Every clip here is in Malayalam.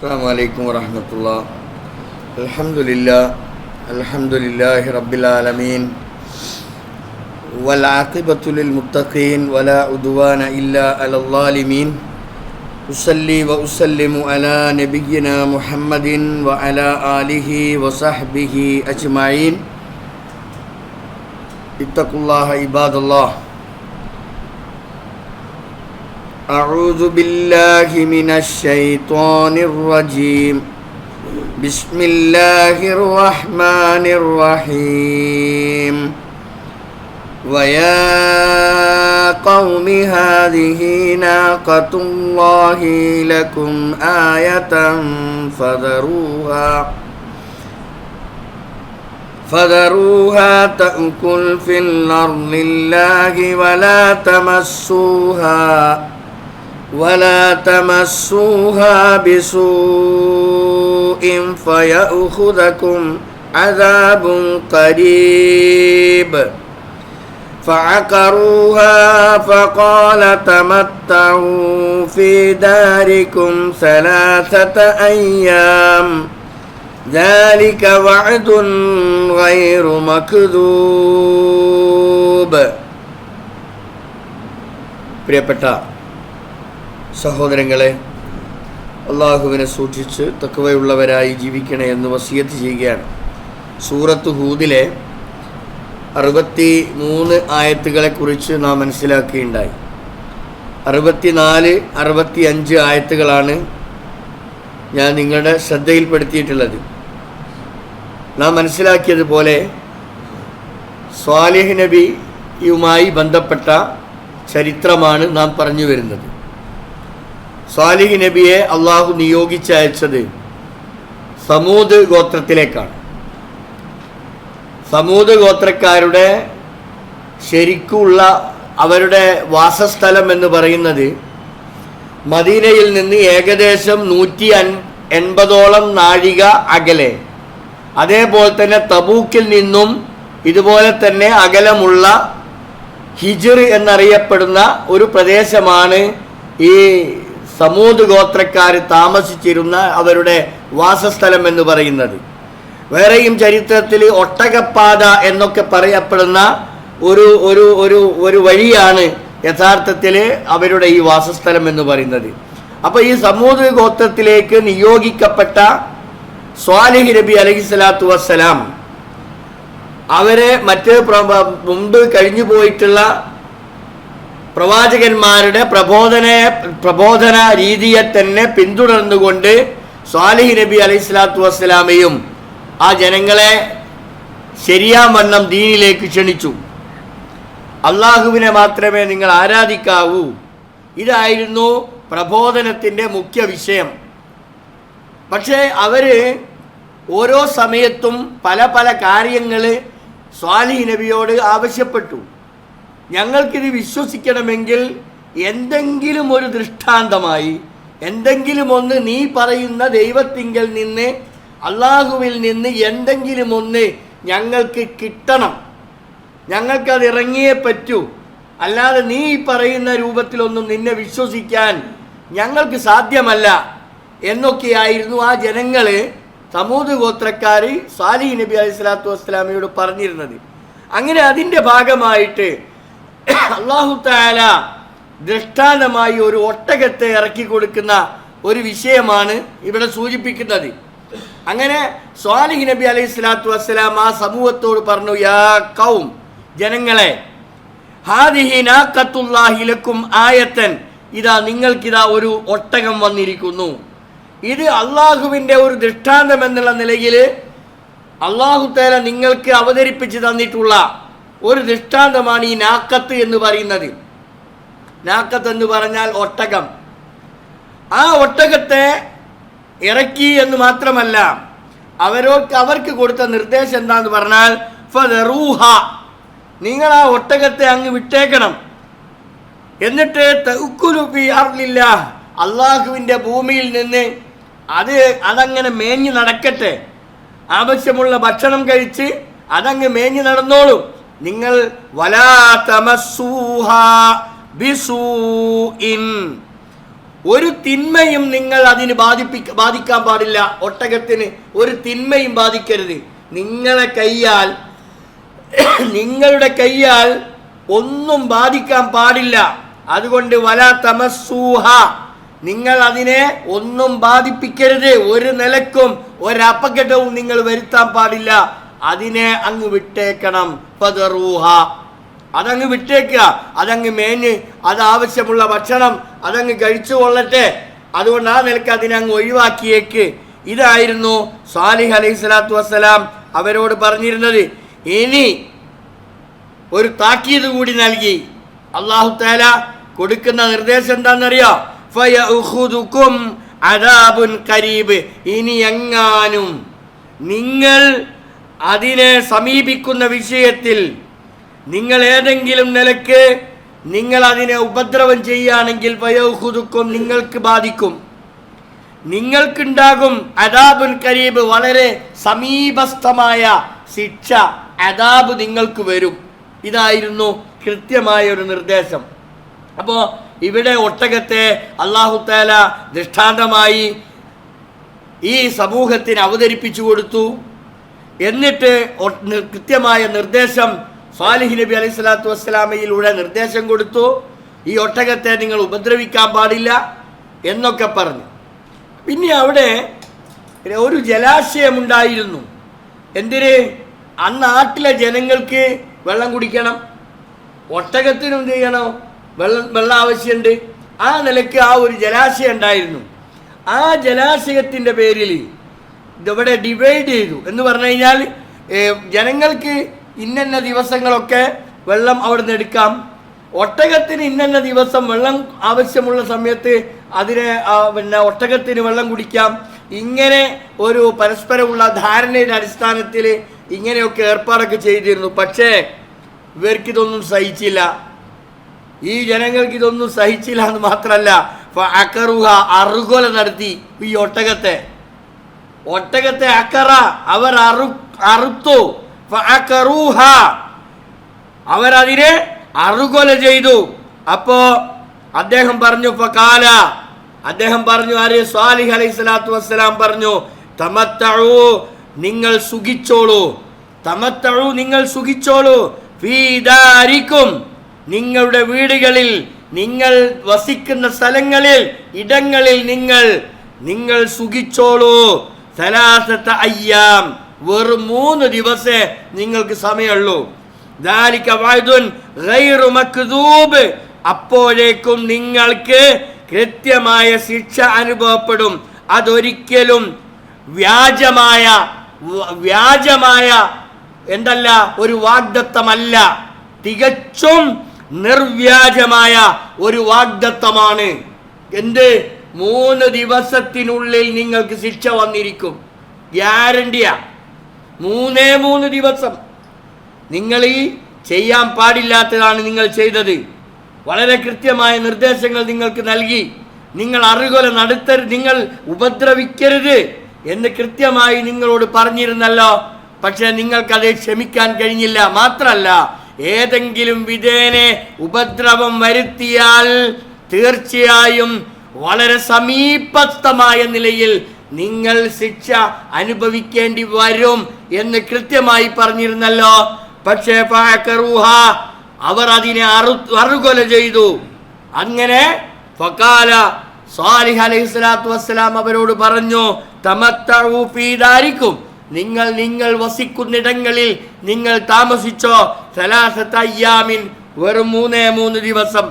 السلام عليكم ورحمة الله. الحمد لله الحمد لله رب العالمين. والعاقبة للمتقين ولا عدوان إلا على الظالمين. أصلي وأسلم على نبينا محمد وعلى آله وصحبه أجمعين. اتقوا الله عباد الله. أعوذ بالله من الشيطان الرجيم. بسم الله الرحمن الرحيم. ويا قوم هذه ناقة الله لكم آية فذروها فذروها تأكل في الأرض الله ولا تمسوها. ولا تمسوها بسوء فيأخذكم عذاب قريب فعقروها فقال تمتعوا في داركم ثلاثة أيام ذلك وعد غير مكذوب പ്രിയപ്പെട്ട സഹോദരങ്ങളെ അള്ളാഹുവിനെ സൂക്ഷിച്ച് തക്കവയുള്ളവരായി ജീവിക്കണേ എന്ന് വസീയത്ത് ചെയ്യുകയാണ്. സൂറത്ത് ഹൂദിലെ അറുപത്തി മൂന്ന് ആയത്തുകളെക്കുറിച്ച് നാം മനസ്സിലാക്കുകയുണ്ടായി അറുപത്തിനാല് അറുപത്തി അഞ്ച് ആയത്തുകളാണ് ഞാൻ നിങ്ങളുടെ ശ്രദ്ധയിൽപ്പെടുത്തിയിട്ടുള്ളത്. നാം മനസ്സിലാക്കിയതുപോലെ സ്വാലിഹ് നബിയുമായി ബന്ധപ്പെട്ട ചരിത്രമാണ് നാം പറഞ്ഞു വരുന്നത്. സ്വാലിഹ് നബിയെ അള്ളാഹു നിയോഗിച്ചയച്ചത് സമൂത് ഗോത്രത്തിലേക്കാണ്. സമൂത് ഗോത്രക്കാരുടെ ശരിക്കുള്ള അവരുടെ വാസസ്ഥലം എന്ന് പറയുന്നത് മദീനയിൽ നിന്ന് ഏകദേശം നൂറ്റി അൻ എൺപതോളം നാഴിക അകലെ. അതേപോലെ തന്നെ തബൂക്കിൽ നിന്നും ഇതുപോലെ തന്നെ അകലമുള്ള ഹിജിർ എന്നറിയപ്പെടുന്ന ഒരു പ്രദേശമാണ് ഈ സമൂത് ഗോത്രക്കാർ താമസിച്ചിരുന്ന അവരുടെ വാസസ്ഥലം എന്ന് പറയുന്നത്. വേറെയും ചരിത്രത്തിൽ ഒട്ടകപ്പാത എന്നൊക്കെ പറയപ്പെടുന്ന ഒരു ഒരു ഒരു ഒരു വഴിയാണ് യഥാർത്ഥത്തിൽ അവരുടെ ഈ വാസസ്ഥലം എന്ന് പറയുന്നത്. അപ്പോൾ ഈ സമൂത് ഗോത്രത്തിലേക്ക് നിയോഗിക്കപ്പെട്ട സ്വാലിഹ് നബി അലഹി സ്വലാത്തു വസ്സലാം അവരെ മറ്റ് മുമ്പ് കഴിഞ്ഞു പോയിട്ടുള്ള പ്രവാചകന്മാരുടെ പ്രബോധന പ്രബോധന രീതിയെ തന്നെ പിന്തുടർന്നുകൊണ്ട് സ്വാലിഹ് നബി അലൈഹി സ്വലാത്തു വസ്സലാമയും ആ ജനങ്ങളെ ശരിയാവണ്ണം ദീനിലേക്ക് ക്ഷണിച്ചു. അള്ളാഹുവിനെ മാത്രമേ നിങ്ങൾ ആരാധിക്കാവൂ. ഇതായിരുന്നു പ്രബോധനത്തിന്റെ മുഖ്യ വിഷയം. പക്ഷേ അവർ ഓരോ സമയത്തും പല പല കാര്യങ്ങൾ സ്വാലിഹ് നബിയോട് ആവശ്യപ്പെട്ടു. ഞങ്ങൾക്കിത് വിശ്വസിക്കണമെങ്കിൽ എന്തെങ്കിലും ഒരു ദൃഷ്ടാന്തമായി എന്തെങ്കിലും ഒന്ന് നീ പറയുന്ന ദൈവത്തിങ്കൽ നിന്ന് അള്ളാഹുവിൽ നിന്ന് എന്തെങ്കിലും ഒന്ന് ഞങ്ങൾക്ക് കിട്ടണം. ഞങ്ങൾക്കത് ഇറങ്ങിയേ പറ്റൂ. അല്ലാതെ നീ പറയുന്ന രൂപത്തിലൊന്നും നിന്നെ വിശ്വസിക്കാൻ ഞങ്ങൾക്ക് സാധ്യമല്ല എന്നൊക്കെയായിരുന്നു ആ ജനങ്ങൾ സമൂത് ഗോത്രക്കാർ സാലി നബി അലൈഹി സ്വലാത്തു വസ്സലാമയോട് പറഞ്ഞിരുന്നത്. അങ്ങനെ അതിന്റെ ഭാഗമായിട്ട് അള്ളാഹു താല ദൃഷ്ടാന്തമായി ഒരു ഒട്ടകത്തെ ഇറക്കി കൊടുക്കുന്ന ഒരു വിഷയമാണ് ഇവിടെ സൂചിപ്പിക്കുന്നത്. അങ്ങനെ സ്വാലിഹ് നബി അലൈഹി സ്വലാത്തു വസ്സലാം ആ സമൂഹത്തോട് പറഞ്ഞു യാ കൗം ജനങ്ങളെ ഹാദിഹി നാക്കത്തുല്ലാഹിലക്കും ആയത്തൻ. ഇതാ നിങ്ങൾക്കിതാ ഒരു ഒട്ടകം വന്നിരിക്കുന്നു. ഇത് അള്ളാഹുവിന്റെ ഒരു ദൃഷ്ടാന്തം എന്നുള്ള നിലയിൽ അള്ളാഹു തേല നിങ്ങൾക്ക് അവതരിപ്പിച്ച് തന്നിട്ടുള്ള ഒരു ദൃഷ്ടാന്തമാണ് ഈ നാക്കത്ത് എന്ന് പറയുന്നത്. നാക്കത്ത് എന്ന് പറഞ്ഞാൽ ഒട്ടകം. ആ ഒട്ടകത്തെ ഇറക്കി എന്ന് മാത്രമല്ല അവരോ അവർക്ക് കൊടുത്ത നിർദ്ദേശം എന്താന്ന് പറഞ്ഞാൽ ഫറൂഹ നിങ്ങൾ ആ ഒട്ടകത്തെ അങ്ങ് വിട്ടേക്കണം. എന്നിട്ട് തൗക്കുലു ഫീ അർളില്ല അള്ളാഹുവിന്റെ ഭൂമിയിൽ നിന്ന് അത് അതങ്ങനെ മേഞ്ഞു നടക്കട്ടെ. ആവശ്യമുള്ള ഭക്ഷണം കഴിച്ച് അതങ്ങ് മേഞ്ഞു നടന്നോളും. നിങ്ങൾ ഒരു തിന്മയും നിങ്ങൾ അതിന് ബാധിപ്പിക്ക ബാധിക്കാൻ പാടില്ല. ഒട്ടകത്തിന് ഒരു തിന്മയും ബാധിക്കരുത്. നിങ്ങളെ കയ്യാൽ നിങ്ങളുടെ കയ്യാൽ ഒന്നും ബാധിക്കാൻ പാടില്ല. അതുകൊണ്ട് വല തമസൂഹ നിങ്ങൾ അതിനെ ഒന്നും ബാധിപ്പിക്കരുത്. ഒരു നിലക്കും ഒരപകടവും നിങ്ങൾ വരുത്താൻ പാടില്ല. അതിനെ അങ്ങ് വിട്ടേക്കണം. പതറൂഹ അതങ്ങ് വിട്ടേക്കുക. അതങ്ങ് മേഞ്ഞ് അതാവശ്യമുള്ള ഭക്ഷണം അതങ്ങ് കഴിച്ചു കൊള്ളട്ടെ. അതുകൊണ്ട് ആ നിലയ്ക്ക് അതിനെ അങ്ങ് ഒഴിവാക്കിയേക്ക്. ഇതായിരുന്നു സാലിഹ് അലൈഹി സ്വലാത്തു വസ്സലാം അവരോട് പറഞ്ഞിരുന്നത്. ഇനി ഒരു താക്കീത് കൂടി നൽകി. അള്ളാഹു താല കൊടുക്കുന്ന നിർദ്ദേശം എന്താണെന്നറിയോ? അദാബുൻ കരീബ്. ഇനി എങ്ങാനും നിങ്ങൾ അതിനെ സമീപിക്കുന്ന വിഷയത്തിൽ നിങ്ങൾ ഏതെങ്കിലും നിലയ്ക്ക് നിങ്ങൾ അതിനെ ഉപദ്രവം ചെയ്യുകയാണെങ്കിൽ വയോഹുതുക്കും നിങ്ങൾക്ക് ബാധിക്കും. നിങ്ങൾക്കുണ്ടാകും അദാബുൽ കരീബ് വളരെ സമീപസ്ഥമായ ശിക്ഷ അദാബ് നിങ്ങൾക്ക് വരും. ഇതായിരുന്നു കൃത്യമായ ഒരു നിർദ്ദേശം. അപ്പോൾ ഇവിടെ ഒട്ടകത്തെ അള്ളാഹുത്താല ദൃഷ്ടാന്തമായി ഈ സമൂഹത്തിന് അവതരിപ്പിച്ചു കൊടുത്തു. എന്നിട്ട് കൃത്യമായ നിർദ്ദേശം സാലിഹ് നബി അലൈഹി സ്വലാത്തു വസ്സലാമയിലൂടെ നിർദ്ദേശം കൊടുത്തു. ഈ ഒട്ടകത്തെ നിങ്ങൾ ഉപദ്രവിക്കാൻ പാടില്ല എന്നൊക്കെ പറഞ്ഞു. പിന്നെ അവിടെ ഒരു ജലാശയമുണ്ടായിരുന്നു എന്തിന്? ആ നാട്ടിലെ ജനങ്ങൾക്ക് വെള്ളം കുടിക്കണം. ഒട്ടകത്തിനും എന്ത് ചെയ്യണം? വെള്ളം വെള്ളം ആവശ്യമുണ്ട്. ആ നിലയ്ക്ക് ആ ഒരു ജലാശയം ഉണ്ടായിരുന്നു. ആ ജലാശയത്തിന്റെ പേരിൽ ഇതിവിടെ ഡിവൈഡ് ചെയ്തു. എന്ന് പറഞ്ഞു കഴിഞ്ഞാൽ ജനങ്ങൾക്ക് ഇന്നന്ന ദിവസങ്ങളൊക്കെ വെള്ളം അവിടെ നിന്ന് എടുക്കാം. ഒട്ടകത്തിന് ഇന്നന്ന ദിവസം വെള്ളം ആവശ്യമുള്ള സമയത്ത് അതിനെ പിന്നെ ഒട്ടകത്തിന് വെള്ളം കുടിക്കാം. ഇങ്ങനെ ഒരു പരസ്പരമുള്ള ധാരണയുടെ അടിസ്ഥാനത്തിൽ ഇങ്ങനെയൊക്കെ ഏർപ്പാടൊക്കെ ചെയ്തിരുന്നു. പക്ഷേ ഇവർക്ക് ഇതൊന്നും സഹിച്ചില്ല. ഈ ജനങ്ങൾക്ക് ഇതൊന്നും സഹിച്ചില്ല എന്ന് മാത്രമല്ല അക്കറുഹ അറുകൊല നടത്തി ഈ ഒട്ടകത്തെ. ഒട്ടകത്തെ അക്കറ അവർ അറു അറുത്തു. അക്കറൂഹ. അവരതിനെ അറുകൊല ചെയ്തു. അപ്പോ അദ്ദേഹം പറഞ്ഞു ഫകാല അദ്ദേഹം പറഞ്ഞു ആര്? സ്വാലിഹ് അലൈഹി സ്വലാത്തു വസ്സലാം പറഞ്ഞു തമത്തഴു നിങ്ങൾ സുഖിച്ചോളൂ. തമത്തഴു നിങ്ങൾ സുഖിച്ചോളൂ. ഫീദാരിക്കും നിങ്ങളുടെ വീടുകളിൽ നിങ്ങൾ വസിക്കുന്ന സ്ഥലങ്ങളിൽ ഇടങ്ങളിൽ നിങ്ങൾ നിങ്ങൾ സുഖിച്ചോളൂ. സലാസത്ത അയ്യാം. വെറും മൂന്ന് ദിവസേ നിങ്ങൾക്ക് സമയമുള്ളൂ. അപ്പോഴേക്കും നിങ്ങൾക്ക് കൃത്യമായ ശിക്ഷ അനുഭവപ്പെടും. അതൊരിക്കലും വ്യാജമായ വ്യാജമായ എന്തല്ല ഒരു വാഗ്ദത്തമല്ല. തികച്ചും നിർവ്യാജമായ ഒരു വാഗ്ദത്തമാണ്. എന്ത്? മൂന്ന് ദിവസത്തിനുള്ളിൽ നിങ്ങൾക്ക് ശിക്ഷ വന്നിരിക്കും. ഗ്യാരണ്ടിയാ. മൂന്നേ മൂന്ന് ദിവസം. നിങ്ങൾ ഈ ചെയ്യാൻ പാടില്ലാത്തതാണ് നിങ്ങൾ ചെയ്തത്. വളരെ കൃത്യമായ നിർദ്ദേശങ്ങൾ നിങ്ങൾക്ക് നൽകി. നിങ്ങൾ അറികൊല നടത്തരുത് നിങ്ങൾ ഉപദ്രവിക്കരുത് എന്ന് കൃത്യമായി നിങ്ങളോട് പറഞ്ഞിരുന്നല്ലോ. പക്ഷെ നിങ്ങൾക്കത് ക്ഷമിക്കാൻ കഴിഞ്ഞില്ല. മാത്രമല്ല ഏതെങ്കിലും വിധേനെ ഉപദ്രവം വരുത്തിയാൽ തീർച്ചയായും വളരെ സമീപസ്ഥമായ നിലയിൽ നിങ്ങൾ ശിക്ഷ അനുഭവിക്കേണ്ടി വരും എന്ന് കൃത്യമായി പറഞ്ഞിരുന്നല്ലോ. പക്ഷേ ഫഅകറൂഹ, അവർ അതിനെ അറു അറുകൊല ചെയ്തു. അങ്ങനെ ഫക്കാല സാലിഹ് അലൈഹി സ്വലാത്തു വസ്സലാം അവരോട് പറഞ്ഞു ദാരിക്കും നിങ്ങൾ നിങ്ങൾ വസിക്കുന്നിടങ്ങളിൽ നിങ്ങൾ താമസിച്ചോ? സലാസത്ത അയ്യാമിൻ വെറും മൂന്നേ മൂന്ന് ദിവസം.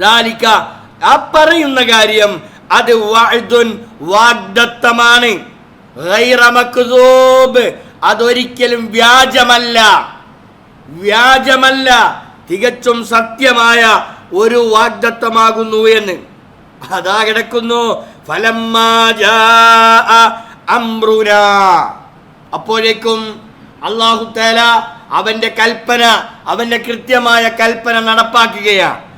ദാലിക ആ പറയുന്ന കാര്യം അത് വാഗ്ദത്തമാണ്. അതൊരിക്കലും വ്യാജമല്ല. വ്യാജമല്ല. തികച്ചും സത്യമായ ഒരു വാഗ്ദത്തമാകുന്നു എന്ന്. അതാ കിടക്കുന്നു. ഫലം അപ്പോഴേക്കും അള്ളാഹു തആല അവന്റെ കൽപ്പന അവന്റെ കൃത്യമായ കൽപ്പന നടപ്പാക്കുകയാണ്.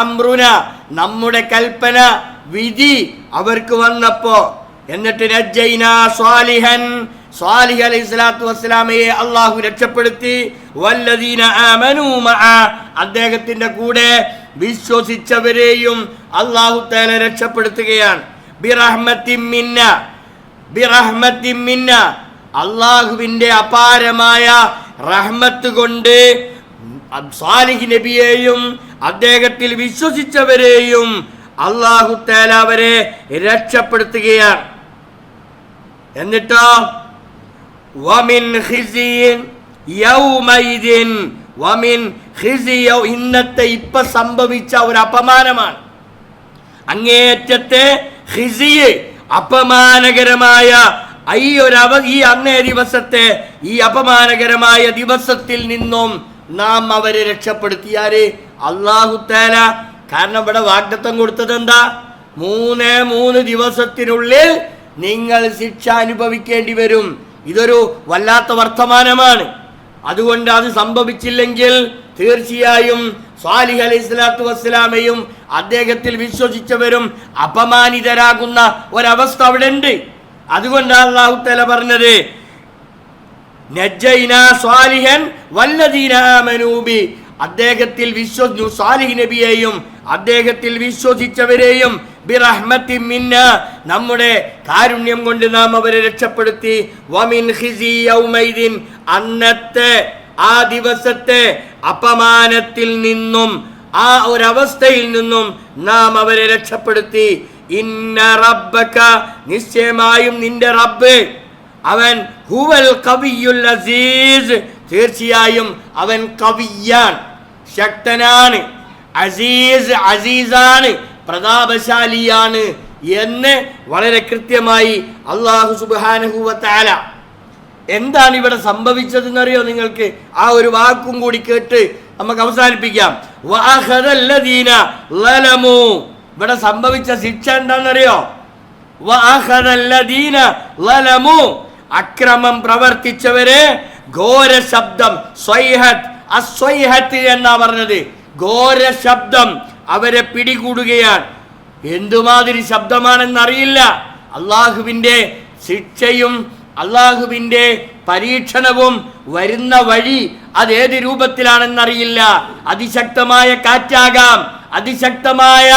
അംറുന. നമ്മുടെ കൽപ്പന വിധി അവർക്ക് വന്നപ്പോ എന്നിട്ട് നജ്ജൈന സ്വാലിഹൻ. സ്വാലിഹ് അലൈഹി സ്വലാത്തു വസ്സലാമയെ അള്ളാഹു രക്ഷപ്പെടുത്തി. വല്ലദീന ആമനൂ മഅ. അദ്ദേഹത്തിന്റെ കൂടെ വിശ്വസിച്ചവരെയും അള്ളാഹു തേല രക്ഷപ്പെടുത്തുകയാണ്. ബിറഹ്മത്തിൻ മിന്ന. ബിറഹ്മത്തിൻ മിന്ന. അള്ളാഹുവിന്റെ അപാരമായ റഹ്മത്ത് കൊണ്ട് സാലിഹ് നബിയെയും അദ്ദേഹത്തിൽ വിശ്വസിച്ചവരെയും അള്ളാഹു തേല അവരെ രക്ഷപ്പെടുത്തുകയാണ്. എന്നിട്ടോ? വമിൻ വമിൻ ഇന്നത്തെ ഇപ്പൊ സംഭവിച്ച ഒരു അപമാനമാണ്. അങ്ങേയറ്റത്തെ ഹിസിയെ അപമാനകരമായ ഈ ഒരു അവ ഈ അന്നേ ദിവസത്തെ ഈ അപമാനകരമായ ദിവസത്തിൽ നിന്നും നാം അവരെ രക്ഷപ്പെടുത്തിയാര് അള്ളാഹുത്താല കാരണം ഇവിടെ വാഗ്ദത്തം കൊടുത്തത് എന്താ? മൂന്ന് മൂന്ന് ദിവസത്തിനുള്ളിൽ നിങ്ങൾ ശിക്ഷ അനുഭവിക്കേണ്ടി വരും. ഇതൊരു വല്ലാത്ത വർത്തമാനമാണ്. അതുകൊണ്ട് അത് സംഭവിച്ചില്ലെങ്കിൽ തീർച്ചയായും സ്വാലിഹ് അലൈഹി സ്വലാത്തു വസ്സലാമയും അദ്ദേഹത്തിൽ വിശ്വസിച്ചവരും അപമാനിതരാകുന്ന ഒരവസ്ഥ അവിടെ ഉണ്ട് അതുകൊണ്ടാണ് അള്ളാഹുത്തല തല പറഞ്ഞത് സ്വാലിഹൻ വല്ലദീന ആമനൂബി അദ്ദേഹത്തിൽ വിശ്വസിച്ചു. സ്വാലിഹ് നബിയെയും അദ്ദേഹത്തിൽ വിശ്വസിച്ചവരെയും ബിറഹ്മത്തി മിന്ന നമ്മുടെ കാരുണ്യം കൊണ്ട് നാം അവരെ രക്ഷപ്പെടുത്തി. വമിൻ ഖിസി യൗമൈദിൻ അന്നത്തെ ആ ദിവസത്തെ അപമാനത്തിൽ നിന്നും ആ ഒരവസ്ഥയിൽ നിന്നും നാം അവരെ രക്ഷപ്പെടുത്തി. ഇന്ന റബ്ബക നിശ്ചയമായും നിന്റെ റബ്ബ് അവൻ ഹുവൽ കവിയുൽ അസീസ്. തീർച്ചയായും അവൻ കവിയാൻ ശക്തനാണ് അസീസ് അസീസാണ് പ്രതാപശാലിയാണ് എന്ന് വളരെ കൃത്യമായി അള്ളാഹു സുബാനുഹുവത്താല എന്താണ് ഇവിടെ സംഭവിച്ചതെന്നറിയോ നിങ്ങൾക്ക്? ആ ഒരു വാക്കും കൂടി കേട്ട് നമുക്ക് അവസാനിപ്പിക്കാം. ഇവിടെ സംഭവിച്ച ശിക്ഷ എന്താണെന്നറിയോ. അക്രമം പ്രവർത്തിച്ചവരെ ഘോര ശബ്ദം സ്വൈഹത്ത് അസ്വൈഹത്ത് എന്നാ പറഞ്ഞത്. ഘോര ശബ്ദം അവരെ പിടികൂടുകയാണ്. എന്തുമാതിരി ശബ്ദമാണെന്നറിയില്ല. അള്ളാഹുവിന്റെ ശിക്ഷയും അള്ളാഹുവിന്റെ പരീക്ഷണവും വരുന്ന വഴി അതേത് രൂപത്തിലാണെന്നറിയില്ല. അതിശക്തമായ കാറ്റാകാം അതിശക്തമായ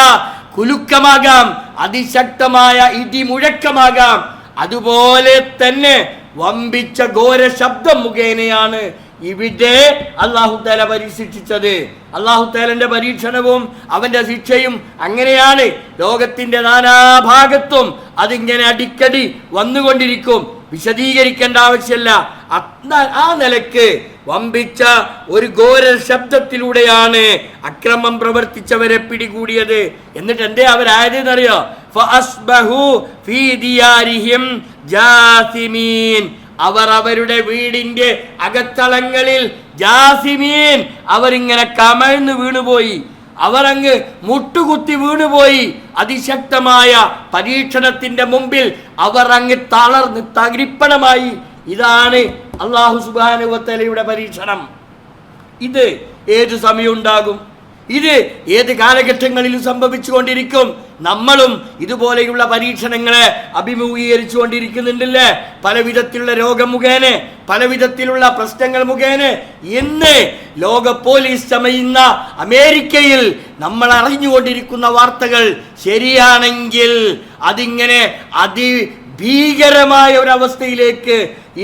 കുലുക്കമാകാം അതിശക്തമായ ഇടിമുഴക്കമാകാം. അതുപോലെ തന്നെ വമ്പിച്ച ഘോര ശബ്ദം മുഖേനയാണ് ഇവിടെ അള്ളാഹു താല പരീക്ഷിച്ചത് അള്ളാഹു താലന്റെ പരീക്ഷണവും അവന്റെ ശിക്ഷയും അങ്ങനെയാണ്. ലോകത്തിന്റെ നാനാഭാഗത്തും അതിങ്ങനെ അടിക്കടി വന്നുകൊണ്ടിരിക്കും. വിശദീകരിക്കേണ്ട ആവശ്യമില്ല. ആ നിലയ്ക്ക് വമ്പിച്ച ഒരു ഘോര ശബ്ദത്തിലൂടെയാണ് അക്രമം പ്രവർത്തിച്ചവരെ പിടികൂടിയത്. എന്നിട്ട് എന്തേ അവരായതെന്നറിയോ? അവർ അവരുടെ വീടിന്റെ അകത്തളങ്ങളിൽ ജാസിമീൻ. അവരിങ്ങനെ കമഴ്ന്നു വീണുപോയി. അവർ അങ്ങ് മുട്ടുകുത്തി വീണുപോയി. അതിശക്തമായ പരീക്ഷണത്തിന്റെ മുമ്പിൽ അവർ അങ്ങ് തളർന്ന് തകരിപ്പണമായി ഇതാണ് അള്ളാഹു സുബാനുവത്തലയുടെ പരീക്ഷണം. ഇത് ഏത് സമയം ഉണ്ടാകും ഇത് ഏത് കാലഘട്ടങ്ങളിലും സംഭവിച്ചുകൊണ്ടിരിക്കും? നമ്മളും ഇതുപോലെയുള്ള പരീക്ഷണങ്ങളെ അഭിമുഖീകരിച്ചു കൊണ്ടിരിക്കുന്നുണ്ടല്ലേ പല വിധത്തിലുള്ള രോഗം മുഖേന പല വിധത്തിലുള്ള പ്രശ്നങ്ങൾ മുഖേന. ഇന്ന് ലോക പോലീസ് ചമയുന്ന അമേരിക്കയിൽ നമ്മൾ അറിഞ്ഞുകൊണ്ടിരിക്കുന്ന വാർത്തകൾ ശരിയാണെങ്കിൽ അതിങ്ങനെ അതി ഭീകരമായ ഒരവസ്ഥയിലേക്ക്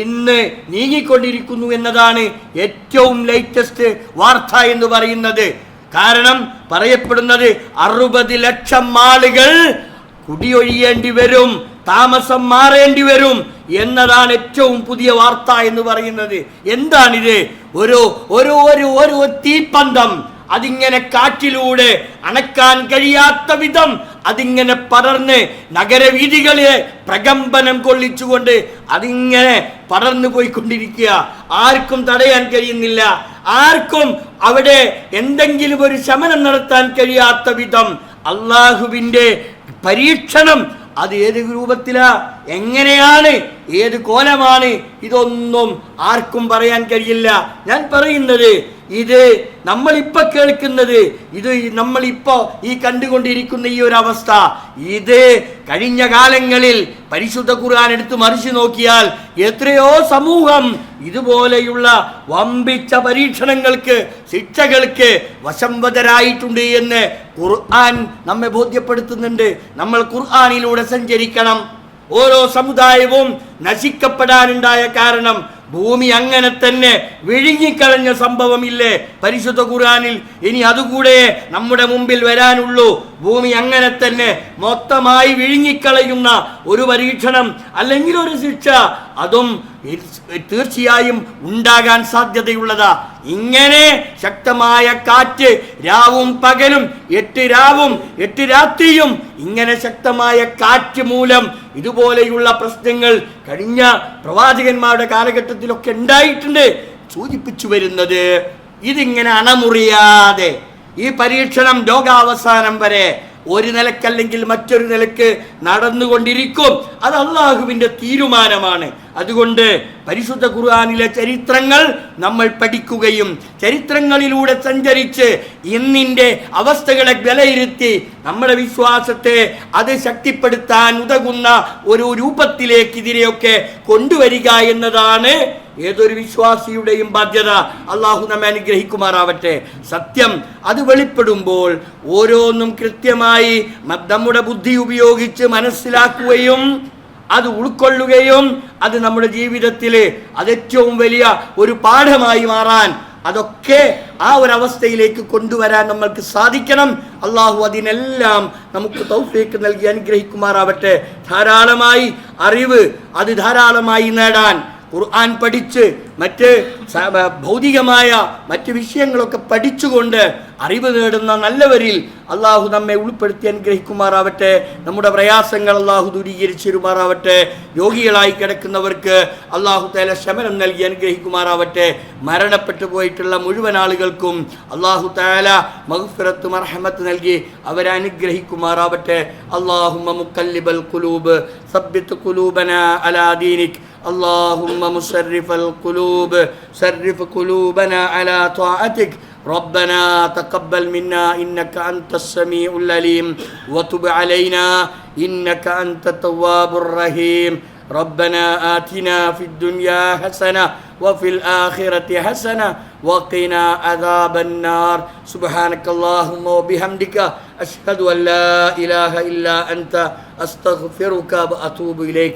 ഇന്ന് നീങ്ങിക്കൊണ്ടിരിക്കുന്നു എന്നതാണ് ഏറ്റവും ലേറ്റസ്റ്റ് വാർത്ത എന്ന് പറയുന്നത്. കാരണം പറയപ്പെടുന്നത് അറുപത് ലക്ഷം ആളുകൾ കുടിയൊഴിയേണ്ടി വരും താമസം മാറേണ്ടി വരും എന്നതാണ് ഏറ്റവും പുതിയ വാർത്ത എന്ന് പറയുന്നത്. എന്താണിത്? ഒരു ഒരു ഒരു ഒരു തീപ്പന്തം അതിങ്ങനെ കാറ്റിലൂടെ അണക്കാൻ കഴിയാത്ത വിധം അതിങ്ങനെ പടർന്ന് നഗരവീഥികളെ പ്രകമ്പനം കൊള്ളിച്ചുകൊണ്ട് അതിങ്ങനെ പടർന്നു പോയിക്കൊണ്ടിരിക്കുക. ആർക്കും തടയാൻ കഴിയുന്നില്ല. ആർക്കും അവിടെ എന്തെങ്കിലും ഒരു ശമനം നടത്താൻ കഴിയാത്ത വിധം അള്ളാഹുവിന്റെ പരീക്ഷണം അത് ഏത് രൂപത്തിലാ? എങ്ങനെയാണ്? ഏത് കോലമാണ്? ഇതൊന്നും ആർക്കും പറയാൻ കഴിയില്ല. ഞാൻ പറയുന്നത് ഇത് നമ്മളിപ്പോ കേൾക്കുന്നത് ഇത് നമ്മളിപ്പോ ഈ കണ്ടുകൊണ്ടിരിക്കുന്ന ഈ ഒരു അവസ്ഥ. ഇത് കഴിഞ്ഞ കാലങ്ങളിൽ പരിശുദ്ധ ഖുർആൻ എടുത്ത് മറിച്ചു നോക്കിയാൽ എത്രയോ സമൂഹം ഇതുപോലെയുള്ള വമ്പിച്ച പരീക്ഷണങ്ങൾക്ക് ശിക്ഷകൾക്ക് വശംവതരായിട്ടുണ്ട് എന്ന് ഖുർആൻ നമ്മെ ബോധ്യപ്പെടുത്തുന്നുണ്ട്. നമ്മൾ ഖുർആനിലൂടെ സഞ്ചരിക്കണം. ഓരോ സമുദായവും നശിക്കപ്പെടാനുണ്ടായ കാരണം ഭൂമി അങ്ങനെ തന്നെ വിഴുങ്ങിക്കളഞ്ഞ സംഭവമില്ലേ? പരിശുദ്ധ ഖുർആനിൽ ഇനി അതുകൂടെ നമ്മുടെ മുമ്പിൽ വരാനുള്ളൂ. ഭൂമി അങ്ങനെ തന്നെ മൊത്തമായി വിഴുങ്ങിക്കളയുന്ന ഒരു പരീക്ഷണം അല്ലെങ്കിൽ ഒരു ശിക്ഷ അതും തീർച്ചയായും ഉണ്ടാകാൻ സാധ്യതയുള്ളതാ. ഇങ്ങനെ ശക്തമായ കാറ്റ് രാവും പകലും എട്ട് രാവും എട്ട് രാത്രിയും ഇങ്ങനെ ശക്തമായ കാറ്റ് മൂലം ഇതുപോലെയുള്ള പ്രശ്നങ്ങൾ കഴിഞ്ഞ പ്രവാചകന്മാരുടെ കാലഘട്ടത്തിലൊക്കെ ഉണ്ടായിട്ടുണ്ട്. സൂചിപ്പിച്ചു വരുന്നത് ഇതിങ്ങനെ അണമുറിയാതെ ഈ പരീക്ഷണം ലോകാവസാനം വരെ ഒരു നിലക്കല്ലെങ്കിൽ മറ്റൊരു നിലയ്ക്ക് നടന്നുകൊണ്ടിരിക്കും. അത് അള്ളാഹുവിന്റെ തീരുമാനമാണ്. അതുകൊണ്ട് പരിശുദ്ധ ഖുർആാനിലെ ചരിത്രങ്ങൾ നമ്മൾ പഠിക്കുകയും ചരിത്രങ്ങളിലൂടെ സഞ്ചരിച്ച് ഇന്നിന്റെ അവസ്ഥകളെ വിലയിരുത്തി നമ്മുടെ വിശ്വാസത്തെ അത് ശക്തിപ്പെടുത്താൻ ഉതകുന്ന ഒരു രൂപത്തിലേക്ക് ഇതിനെയൊക്കെ കൊണ്ടുവരിക എന്നതാണ് ഏതൊരു വിശ്വാസിയുടെയും ബാധ്യത. അള്ളാഹു നമ്മെ അനുഗ്രഹിക്കുമാറാവട്ടെ. സത്യം അത് വെളിപ്പെടുമ്പോൾ ഓരോന്നും കൃത്യമായി നമ്മുടെ ബുദ്ധി ഉപയോഗിച്ച് മനസ്സിലാക്കുകയും അത് ഉൾക്കൊള്ളുകയും അത് നമ്മുടെ ജീവിതത്തിൽ അത് ഏറ്റവും വലിയ ഒരു പാഠമായി മാറാൻ അതൊക്കെ ആ ഒരു അവസ്ഥയിലേക്ക് കൊണ്ടുവരാൻ നമ്മൾക്ക് സാധിക്കണം. അള്ളാഹു അതിനെല്ലാം നമുക്ക് തൗഫീക്ക് നൽകി അനുഗ്രഹിക്കുമാറാവട്ടെ. ധാരാളമായി അറിവ് അത് ധാരാളമായി നേടാൻ ഖുർആൻ പഠിച്ച് മറ്റ് ഭൗതികമായ മറ്റ് വിഷയങ്ങളൊക്കെ പഠിച്ചുകൊണ്ട് അറിവ് നേടുന്ന നല്ലവരിൽ അള്ളാഹു നമ്മെ ഉൾപ്പെടുത്തി അനുഗ്രഹിക്കുമാറാവട്ടെ. നമ്മുടെ പ്രയാസങ്ങൾ അള്ളാഹു ദൂരീകരിച്ചിരുമാറാവട്ടെ. രോഗികളായി കിടക്കുന്നവർക്ക് അള്ളാഹു തേല ശമനം നൽകി അനുഗ്രഹിക്കുമാറാവട്ടെ. മരണപ്പെട്ടു പോയിട്ടുള്ള മുഴുവൻ ആളുകൾക്കും അള്ളാഹു തേല മഹുഫിറത്തും മർഹമത്ത് നൽകി അവരെ അനുഗ്രഹിക്കുമാറാവട്ടെ. അള്ളാഹു മുക്കല്ലിബൽ കുലൂബ് സബ്ബിത്ത് കുലൂബന അലാ ദീനിക് اللهم مصرف القلوب صرف قلوبنا على طاعتك. ربنا تقبل منا إنك أنت السميع العليم. وتب علينا إنك أنت التواب الرحيم. ربنا آتنا في الدنيا حسنة وفي الآخرة حسنة وقنا عذاب النار. سبحانك اللهم وبحمدك أشهد أن لا إله إلا أنت أستغفرك وأتوب إليك.